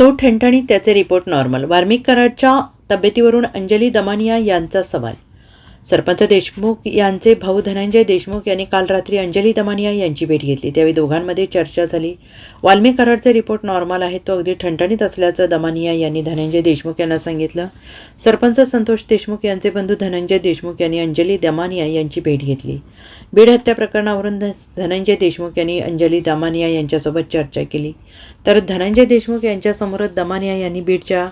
तो ठणठणीत त्याचे रिपोर्ट नॉर्मल. वार्मिक कराडच्या तब्येतीवरून अंजली दमानिया यांचा सवाल. सरपंच देशमुख यांचे भाऊ धनंजय देशमुख यांनी काल रात्री अंजली दमानिया यांची भेट घेतली. त्यावेळी दोघांमध्ये चर्चा झाली. वाल्मी कराडचे रिपोर्ट नॉर्मल आहेत तो अगदी ठणठणीत असल्याचं दमानिया यांनी धनंजय देशमुख यांना सांगितलं. सरपंच संतोष देशमुख यांचे बंधू धनंजय देशमुख यांनी अंजली दमानिया यांची भेट घेतली. बीड हत्या प्रकरणावरून धनंजय देशमुख यांनी अंजली दमानिया यांच्यासोबत चर्चा केली. तर धनंजय देशमुख यांच्यासमोरच दमानिया यांनी बीडच्या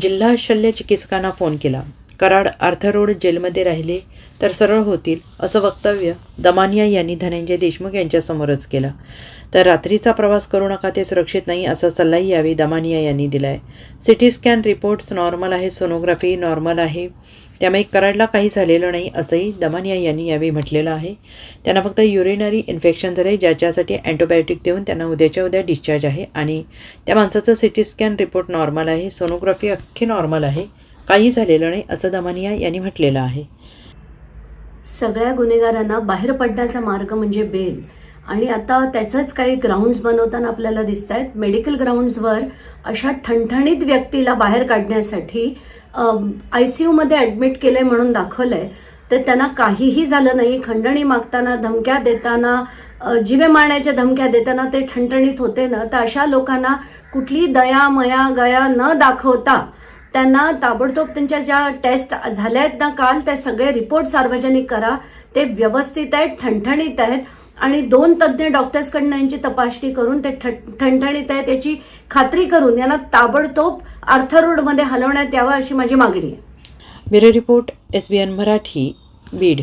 जिल्हा शल्य चिकित्सकांना फोन केला. कराड आर्थरोड जेलमध्ये राहिले तर सरळ होतील असं वक्तव्य दमानिया यांनी धनंजय देशमुख यांच्यासमोरच केलं. तर रात्रीचा प्रवास करू नका ते सुरक्षित नाही असा सल्लाही यावेळी दमानिया यांनी दिला आहे C T scan reports normal आहे सोनोग्राफी नॉर्मल आहे त्यामुळे कराडला काही झालेलं नाही असंही दमानिया यांनी यावेळी म्हटलेलं आहे. त्यांना फक्त युरिनरी इन्फेक्शन झालं आहे ज्याच्यासाठी अँटीबायोटिक देऊन त्यांना उद्याच्या उद्या डिस्चार्ज आहे. आणि त्या माणसाचं सिटी स्कॅन रिपोर्ट नॉर्मल आहे सोनोग्राफी अख्खी नॉर्मल आहे. काही झालेलं नाही असं दमानिया यांनी म्हटलेलं आहे. सगळ्या गुन्हेगारांना बाहेर पडण्याचा मार्ग म्हणजे बेल. आणि आता त्याचंच काही ग्राउंड्स बनवताना आपल्याला दिसत आहेत मेडिकल ग्राउंड्सवर अशा ठणठणीत व्यक्तीला बाहेर काढण्यासाठी आय सी यूमध्ये ॲडमिट केलंय म्हणून दाखवलंय. तर त्यांना काहीही झालं नाही. खंडणी मागताना धमक्या देताना जिवे मारण्याच्या धमक्या देताना ते ठणठणीत होते ना. तर अशा लोकांना कुठली दया मया गया न दाखवता त्यांना ताबडतोब त्यांच्या ज्या टेस्ट झाल्या आहेत ना काल त्या सगळे रिपोर्ट सार्वजनिक करा. ते व्यवस्थित आहेत ठणठणीत आहेत. आणि दोन तज्ज्ञ डॉक्टर्सकडनं यांची तपासणी करून ते ठ- ठणठणीत आहेत याची खात्री करून यांना ताबडतोब आर्थरोडमध्ये हलवण्यात यावं अशी माझी मागणी आहे. Bureau report S B N Marathi Beed.